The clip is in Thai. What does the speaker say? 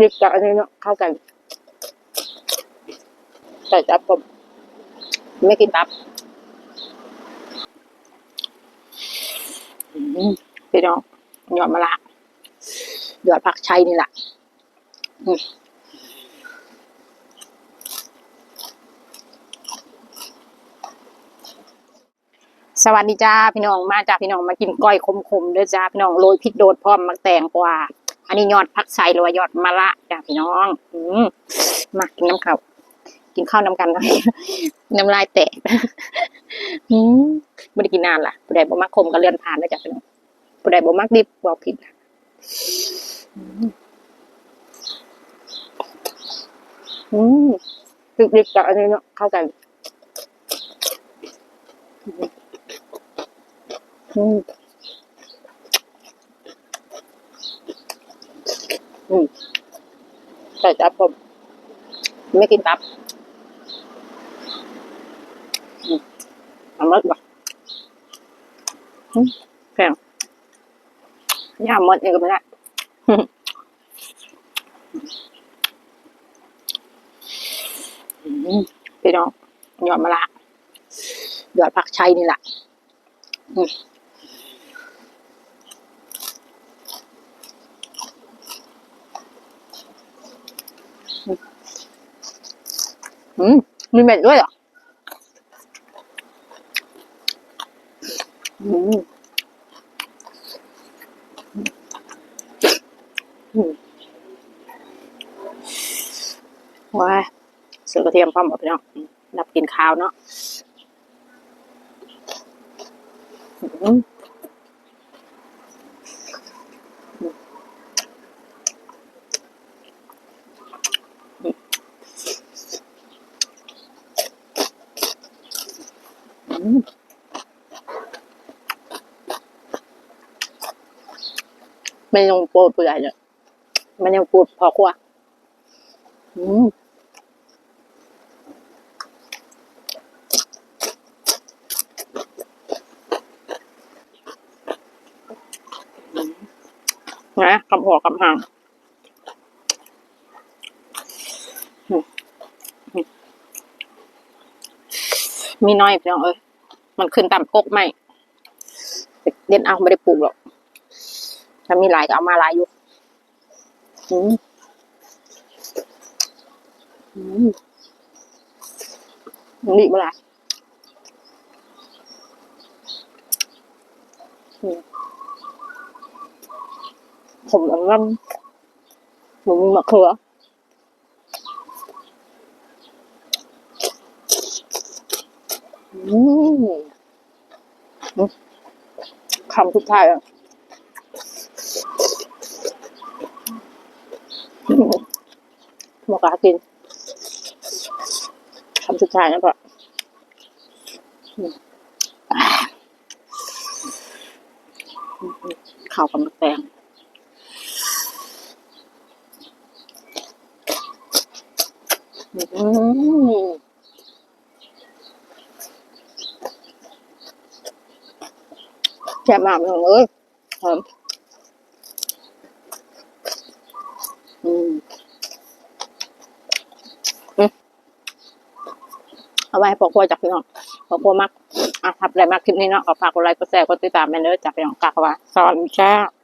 พริกกับอันนี้เนาะเข้ากันใส่จับผมไม่กินตับพี่น้องหยอดมะละหยอดผักชัยนี่แหละสวัสดีจ้าพี่น้องมาจ้าพี่น้องมากินก้อยขมๆเด้อจ้าพี่น้องโรยพริกโดดพร้อมมักแตงกวา อันนี้ยอดผักไซหรือว่ายอดมะละจ้าพี่น้องอืมมากินน้ำข้าวกินข้าวน้ำกันนะน้ำลายแตกอืมไม่ได้กินนานล่ะผู้ใดบ่มักขมก็เลื่อนผ่านนะจ้าพี่น้องผู้ใดบ่มักดิบบอกผิดนะอืมอืมพริกดิบกับอันนี้เนาะเข้ากันอืม อืมใส่จับผมไม่กินตับอืมอาหมดบ่อืมแข็งย่าหมดนี่ก็ไม่ได้อืมพี่น้องหยอดมะละหยอดผักชัยนี่แหละ อืมมีเม็ดด้วยเหรออืมอืมว้ายเสือกระเทียมพร้อมหมดพี่น้องอืมนับกินข้าวเนาะอืม อืมมันยังปูดเปื่อยเนี่ยมันยังปูดพอครัวอืมนะกำหัวกำหางมีน้อยเพี่น้องเอ้ย มันขึ้นตามกกไม่เด่นเอาไม่ได้ปลูกหรอกถ้ามีหลายก็เอามาหลายอยู่อืมอืมนี่เวลาอืมผมอันนั้นผมมีมะเขืออืมอืม คำสุดท้ายอะบอกลากินคำสุดท้ายนะพ่ออืมอ่าข้าวกับมะแตงอืมแซ่บมากเลยเอ้ยหอมอืมเอาไว้ให้พอครัวจากพี่น้องพอครัวมักอะทับอะไรมากคลิปนี้เนาะขอฝากกดไลค์กดแชร์กดติดตามแม่เด้อจากพี่น้องกากว่าสวัสดีค่ะ